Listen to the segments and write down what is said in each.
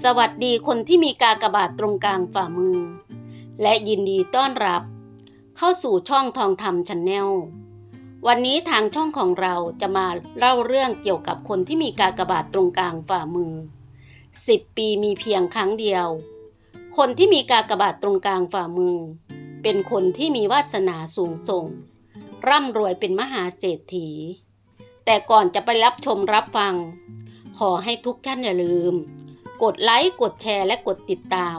สวัสดีคนที่มีกากบาทตรงกลางฝ่ามือ และยินดีต้อนรับ เข้าสู่ช่องทองธรรมชันแนลวันนี้ทางช่องของเราจะมาเล่าเรื่องเกี่ยวกับคนที่มีกากบาทตรงกลางฝ่ามือ 10 ปีมีเพียงครั้งเดียว คนที่มีกากบาทตรงกลางฝ่ามือ เป็นคนที่มีวาสนาสูงส่ง ร่ำรวยเป็นมหาเศรษฐี แต่ก่อนจะไปรับชมรับฟัง ขอให้ทุกท่านอย่าลืม กดไลค์กดแชร์และกดติดตาม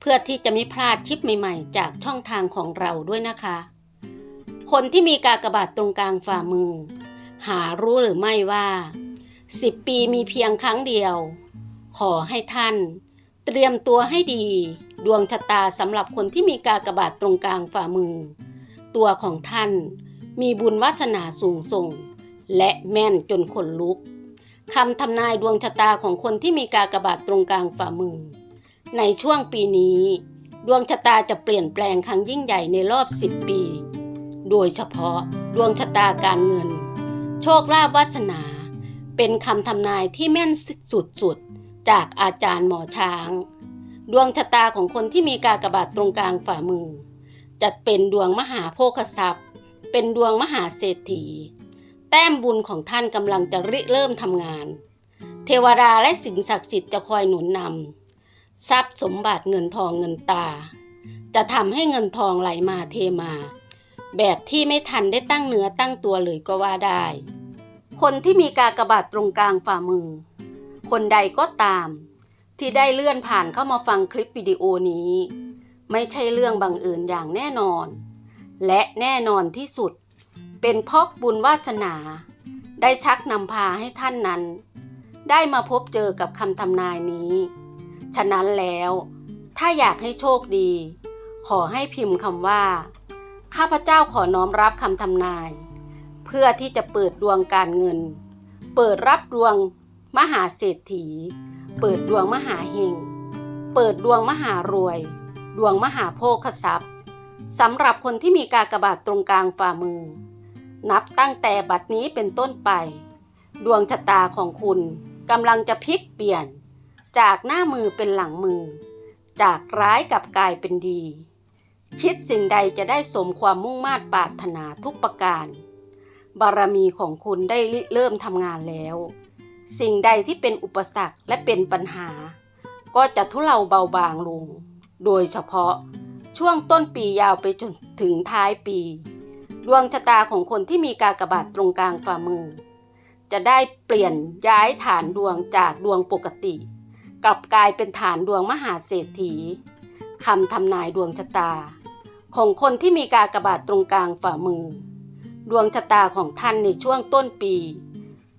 เพื่อที่จะไม่พลาดคลิปใหม่ๆ จากช่องทางของเราด้วยนะคะ คนที่มีกากบาทตรงกลางฝ่ามือ หารู้หรือไม่ว่า 10 ปีมีเพียงครั้งเดียว ขอให้ท่าน เตรียมตัวให้ดี ดวงชะตาสำหรับคนที่มีกากบาทตรงกลางฝ่ามือ ตัวของท่านมีบุญวาสนาสูงส่ง และแม่นจนขนลุก คำทำนายดวงชะตาของคนที่มีกากบาทตรงกลางฝ่ามือ ในช่วงปีนี้ ดวงชะตาจะเปลี่ยนแปลงครั้งยิ่งใหญ่ในรอบ 10 ปี โดยเฉพาะดวงชะตาการเงิน โชคลาภวาสนา เป็นคำทำนายที่แม่นสุดๆ จากอาจารย์หมอช้าง ดวงชะตาของคนที่มีกากบาทตรงกลางฝ่ามือ จะเป็นดวงมหาโภคทรัพย์ เป็นดวงมหาเศรษฐี แต้มบุญของท่านกำลังจะริเริ่มทำงาน เทวดาและสิ่งศักดิ์สิทธิ์จะคอยหนุนนำทรัพย์สมบัติเงินทองเงินตา จะทำให้เงินทองไหลมาเทมา แบบที่ไม่ทันได้ตั้งเนื้อตั้งตัวเลยก็ว่าได้ คนที่มีกากบาทตรงกลางฝ่ามือ คนใดก็ตาม ที่ได้เลื่อนผ่านเข้ามาฟังคลิปวิดีโอนี้ ไม่ใช่เรื่องบังเอิญอย่างแน่นอน และแน่นอนที่สุด เป็นพราะบุญวาสนา ได้ชักนำพาให้ท่านนั้น ได้มาพบเจอกับคำทำนายนี้ ฉะนั้นแล้ว ถ้าอยากให้โชคดี ขอให้พิมพ์คำว่า ข้าพเจ้าขอน้อมรับคำทำนาย เพื่อที่จะเปิดดวงการเงิน เปิดรับดวงมหาเศรษฐี เปิดดวงมหาเฮงเปิดดวงมหารวย ดวงมหาโภคทรัพย์สำหรับคนที่มีกากบาทตรงกลางฝ่ามือ นับตั้งแต่บัดนี้เป็นต้นไป ดวงชะตาของคุณกำลังจะพลิกเปลี่ยน จากหน้ามือเป็นหลังมือ จากร้ายกับกลายเป็นดี คิดสิ่งใดจะได้สมความมุ่งมา่ปรารถนาทุกประการ บารมีของคุณได้เริ่มทำงานแล้ว สิ่งใดที่เป็นอุปสรรคและเป็นปัญหา ก็จะทุเลาเบาบางลง โดยเฉพาะช่วงต้นปียาวไปจนถึงท้ายปี ดวงชะตาของคนที่มีกากบาทตรงกลางฝ่ามือ จะได้เปลี่ยนย้ายฐานดวงจากดวงปกติ กลับกลายเป็นฐานดวงมหาเศรษฐีคำทำนายดวงชะตา ของคนที่มีกากบาทตรงกลางฝ่ามือ ดวงชะตาของท่านในช่วงต้นปี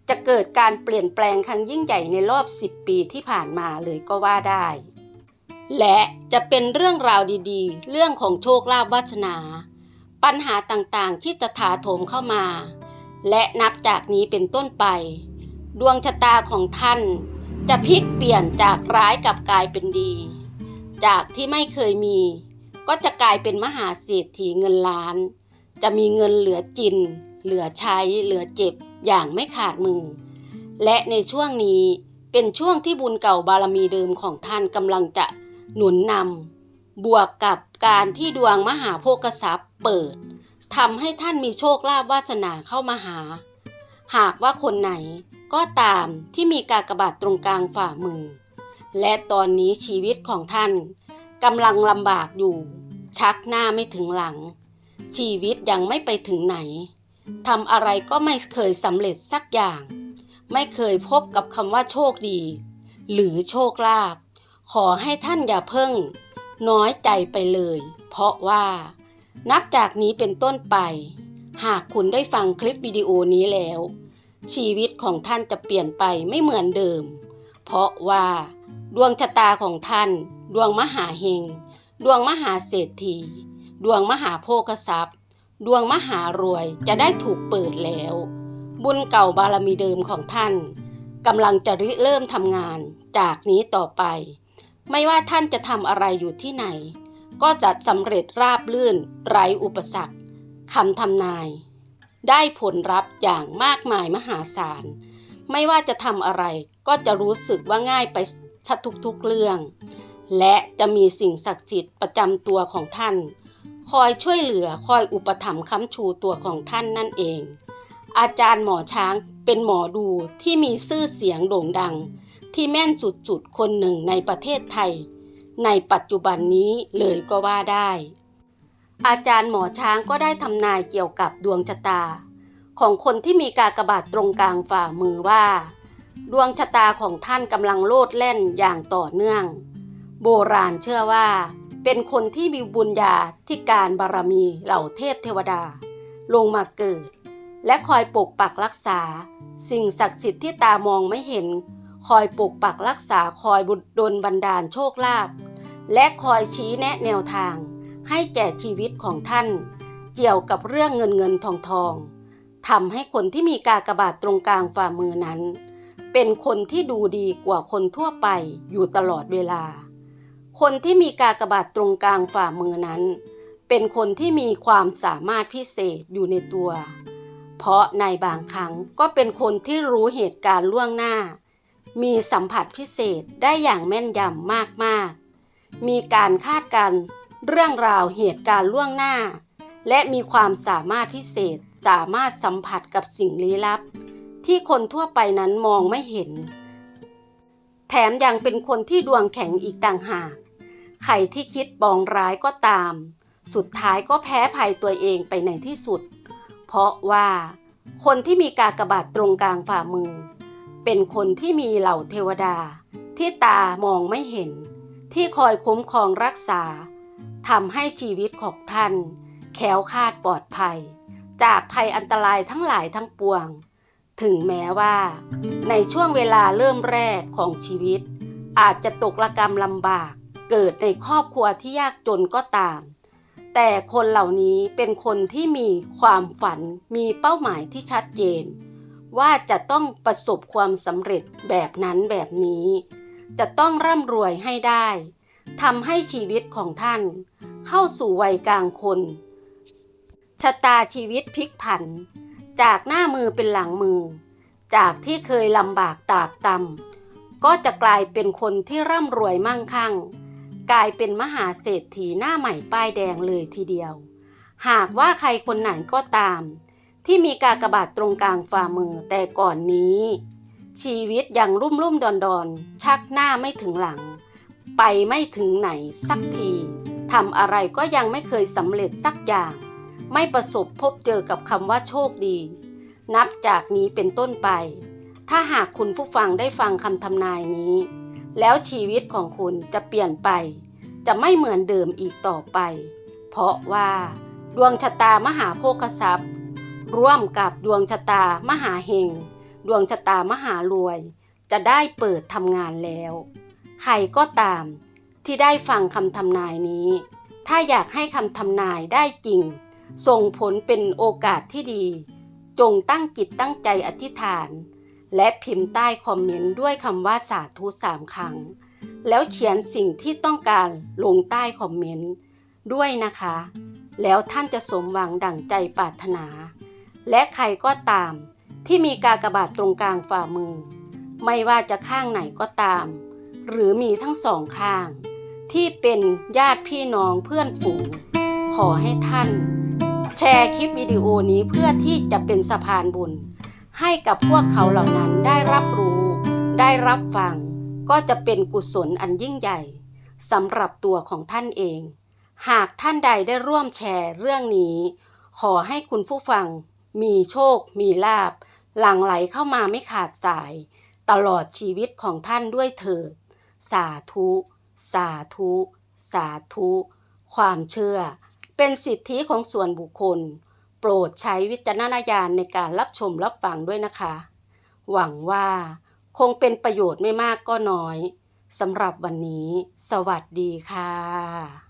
จะเกิดการเปลี่ยนแปลงครั้งยิ่งใหญ่ในรอบ 10 ปีที่ผ่านมาเลยก็ว่าได้ และจะเป็นเรื่องราวดีๆ เรื่องของโชคลาภวาสนา ปัญหาต่างๆที่จะถาโถมเข้ามา และนับจากนี้เป็นต้นไป ดวงชะตาของท่าน จะพลิกเปลี่ยนจากร้ายกับกลายเป็นดี จากที่ไม่เคยมี ก็จะกลายเป็นมหาเศรษฐีเงินล้าน จะมีเงินเหลือจิน เหลือใช้ เหลือเจ็บอย่างไม่ขาดมือ และในช่วงนี้เป็นช่วงที่บุญเก่าบารมีเดิมของท่านกำลังจะหนุนนำ บวกกับการที่ดวงมหาโภคทรัพย์เปิดทำให้ท่านมีโชคลาภวาสนาเข้ามาหา หากว่าคนไหนก็ตามที่มีกากบาทตรงกลางฝ่ามือ และตอนนี้ชีวิตของท่านกำลังลำบากอยู่ ชักหน้าไม่ถึงหลัง ชีวิตยังไม่ไปถึงไหนทำอะไรก็ไม่เคยสำเร็จสักอย่าง ไม่เคยพบกับคำว่าโชคดี หรือโชคลาภขอให้ท่านอย่าเพิ่ง น้อยใจไปเลย เพราะว่า นับจากนี้เป็นต้นไป หากคุณได้ฟังคลิปวิดีโอนี้แล้ว ชีวิตของท่านจะเปลี่ยนไปไม่เหมือนเดิม เพราะว่า ดวงชะตาของท่าน ดวงมหาเฮง ดวงมหาเศรษฐี ดวงมหาโภคทรัพย์ ดวงมหารวยจะได้ถูกเปิดแล้ว บุญเก่าบารมีเดิมของท่านกำลังจะริเริ่มทำงานจากนี้ต่อไป ไม่ว่าท่านจะทำอะไรอยู่ที่ไหน ก็จะสำเร็จราบลื่น ไร้อุปสรรคคำทำนาย ได้ผลลัพธ์อย่างมากมายมหาศาล ไม่ว่าจะทำอะไรก็จะรู้สึกว่าง่ายไปชัดทุกๆเรื่อง และจะมีสิ่งศักดิ์สิทธิ์ประจำตัวของท่าน คอยช่วยเหลือคอยอุปถัมภ์ค้ำชูตัวของท่านนั่นเอง อาจารย์หมอช้างเป็นหมอดูที่มีชื่อเสียงโด่งดัง ที่แม่นสุดๆ คนหนึ่งในประเทศไทย ในปัจจุบันนี้เลยก็ว่าได้ อาจารย์หมอช้างก็ได้ทำนายเกี่ยวกับดวงชะตา ของคนที่มีกากบาทตรงกลางฝ่ามือว่า ดวงชะตาของท่านกำลังโลดแล่นอย่างต่อเนื่อง โบราณเชื่อว่า เป็นคนที่มีบุญญาธิการบารมีเหล่าเทพเทวดา ลงมาเกิด และคอยปกปักรักษา สิ่งศักดิ์สิทธิ์ที่ตามองไม่เห็น คอยปกปักรักษาคอยบุดดลบันดาลโชคลาภและคอยชี้แนะแนวทาง ให้แก่ชีวิตของท่าน เกี่ยวกับเรื่องเงินเงินทองทองทำให้คนที่มีกากบาทตรงกลางฝ่ามือนั้น เป็นคนที่ดูดีกว่าคนทั่วไปอยู่ตลอดเวลา คนที่มีกากบาทตรงกลางฝ่ามือนั้น เป็นคนที่มีความสามารถพิเศษอยู่ในตัว เพราะในบางครั้งก็เป็นคนที่รู้เหตุการณ์ล่วงหน้า มีสัมผัสพิเศษได้อย่างแม่นยำมากๆ มีการคาดการ์เรื่องราวเหตุการณ์ล่วงหน้า และมีความสามารถพิเศษสามารถสัมผัสกับสิ่งลี้ลับ ที่คนทั่วไปนั้นมองไม่เห็น แถมยังเป็นคนที่ดวงแข็งอีกต่างหาก ใครที่คิดปองร้ายก็ตาม สุดท้ายก็แพ้ภัยตัวเองไปในที่สุด เพราะว่าคนที่มีกากบาทตรงกลางฝ่ามือ เป็นคนที่มีเหล่าเทวดา ที่ตามองไม่เห็น ที่คอยคุ้มครองรักษาทำให้ชีวิตของท่านแค้วคาดปลอดภัย จากภัยอันตรายทั้งหลายทั้งปวง ถึงแม้ว่า ในช่วงเวลาเริ่มแรกของชีวิต อาจจะตกระกรรมลำบาก เกิดในครอบครัวที่ยากจนก็ตาม แต่คนเหล่านี้เป็นคนที่มีความฝันมีเป้าหมายที่ชัดเจน ว่าจะต้องประสบความสำเร็จแบบนั้นแบบนี้ จะต้องร่ำรวยให้ได้ทำให้ชีวิตของท่าน เข้าสู่วัยกลางคน ชะตาชีวิตพลิกผัน จากหน้ามือเป็นหลังมือ จากที่เคยลำบากตรากตำก็จะกลายเป็นคนที่ร่ำรวยมั่งคั่ง กลายเป็นมหาเศรษฐีหน้าใหม่ป้ายแดงเลยทีเดียว หากว่าใครคนไหนก็ตาม ที่มีกากบาทตรงกลางฝ่ามือแต่ก่อนนี้ ชีวิตยังรุ่มรุ่มดอนดอนชักหน้าไม่ถึงหลัง ไปไม่ถึงไหนสักทีทำอะไรก็ยังไม่เคยสำเร็จสักอย่าง ไม่ประสบพบเจอกับคำว่าโชคดี นับจากนี้เป็นต้นไป ถ้าหากคุณผู้ฟังได้ฟังคำทำนายนี้ แล้วชีวิตของคุณจะเปลี่ยนไป จะไม่เหมือนเดิมอีกต่อไป เพราะว่า ดวงชะตามหาโภคทรัพย์ ร่วมกับดวงชะตามหาเฮงดวงชะตามหารวย จะได้เปิดทำงานแล้ว ใครก็ตามที่ได้ฟังคำทำนายนี้ ถ้าอยากให้คำทำนายได้จริง ส่งผลเป็นโอกาสที่ดี จงตั้งจิตตั้งใจอธิษฐาน และพิมพ์ใต้คอมเมนต์ด้วยคำว่าสาธุสามครั้ง แล้วเขียนสิ่งที่ต้องการลงใต้คอมเมนต์ด้วยนะคะ แล้วท่านจะสมหวังดั่งใจปรารถนา และใครก็ตามที่มีกากบาทตรงกลางฝ่ามือ ไม่ว่าจะข้างไหนก็ตาม หรือมีทั้งสองข้าง ที่เป็นญาติพี่น้องเพื่อนฝูง ขอให้ท่าน แชร์คลิปวิดีโอนี้เพื่อที่จะเป็นสะพานบุญ ให้กับพวกเขาเหล่านั้นได้รับรู้ ได้รับฟัง ก็จะเป็นกุศลอันยิ่งใหญ่สำหรับตัวของท่านเอง หากท่านใดได้ร่วมแชร์เรื่องนี้ ขอให้คุณผู้ฟัง มีโชค มีลาบ หลั่งไหลเข้ามาไม่ขาดสาย ตลอดชีวิตของท่านด้วยเถิด สาธุ สาธุ สาธุ ความเชื่อ เป็นสิทธิของส่วนบุคคล ปรดใช้วิจารณญาณในการรับชมรับฟังด้วยนะคะ หวังว่าคงเป็นประโยชน์ไม่มากก็น้อยสำหรับวันนี้ สวัสดีค่ะ